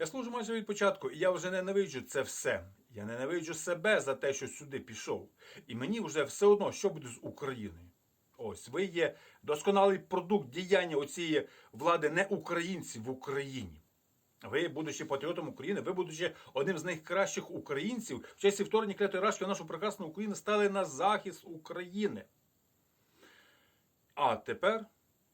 Я служу майже від початку, і я вже ненавиджу це все. Я ненавиджу себе за те, що сюди пішов. І мені вже все одно, що буде з Україною. Ось ви є досконалий продукт діяння оцієї влади не українців в Україні. Ви, будучи патріотом України, ви, будучи одним з найкращих українців, в часі вторгнення клятої рашки нашу прекрасну Україну стали на захист України. А тепер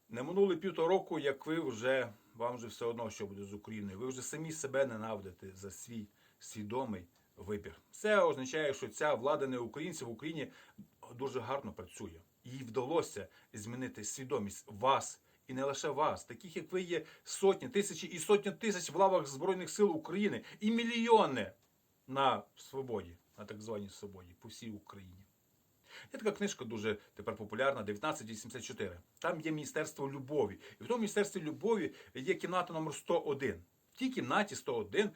не минули півтора року, як ви вже вам вже все одно, що буде з Україною. Ви вже самі себе ненавидите за свій свідомий вибір. Це означає, що ця влада не українців в Україні дуже гарно працює. Їй вдалося змінити свідомість вас. І не лише вас, таких як ви є сотні, тисячі і сотні тисяч в лавах Збройних сил України і мільйони на свободі, на так званій свободі по всій Україні. Є така книжка дуже тепер популярна 1984. Там є Міністерство любові. І в тому Міністерстві любові є кімната номер 101. В тій кімнаті 101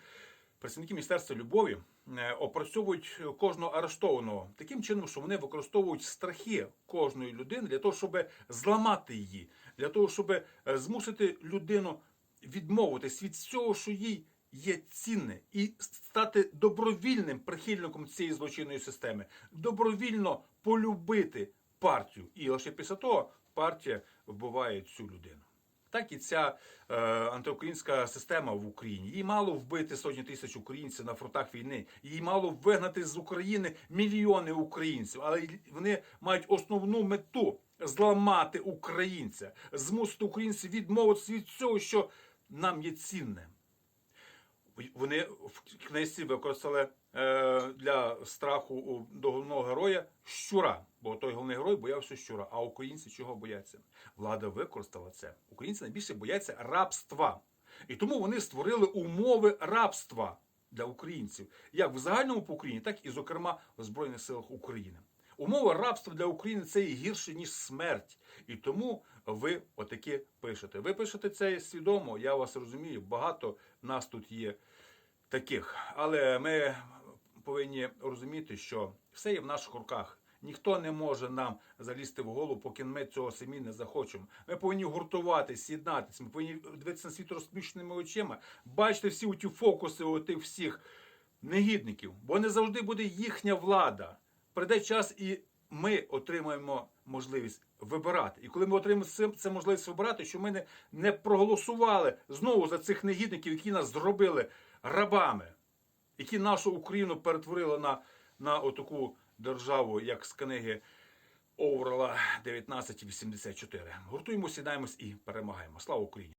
працівники Міністерства любові е, опрацьовують кожного арештованого таким чином, що вони використовують страхи кожної людини для того, щоб зламати її, для того, щоб е, змусити людину відмовитись від всього, що їй є цінне, і стати добровільним прихильником цієї злочинної системи, добровільно полюбити партію. І лише після того партія вбиває цю людину. Так і ця е, антиукраїнська система в Україні. Їй мало вбити сотні тисяч українців на фронтах війни. Їй мало вигнати з України мільйони українців. Але вони мають основну мету зламати українця, змусити українців відмовитися від цього, що нам є цінним. Вони в книжці використали е, для страху до головного героя щура. Бо той головний герой боявся щура. А українці чого бояться? Влада використала це. Українці найбільше бояться рабства. І тому вони створили умови рабства для українців, як в загальному по Україні, так і, зокрема, в Збройних силах України. Умова рабства для України це гірше, ніж смерть. І тому ви отаке пишете. Ви пишете це свідомо, я вас розумію. Багато нас тут є таких. Але ми повинні розуміти, що все є в наших руках. Ніхто не може нам залізти в голову, поки ми цього самі не захочемо. Ми повинні гуртуватись, з'єднатися. Ми повинні дивитися на світ розплющеними очима, бачити всі ті фокуси у тих всіх негідників, бо не завжди буде їхня влада. Прийде час, і ми отримаємо можливість вибирати. І коли ми отримаємо це, можливість вибирати, що ми не, не проголосували знову за цих негідників, які нас зробили рабами, які нашу Україну перетворили на, на отаку державу, як з книги Оурела 1984. Гуртуємося, сідаємось і перемагаємо. Слава Україні!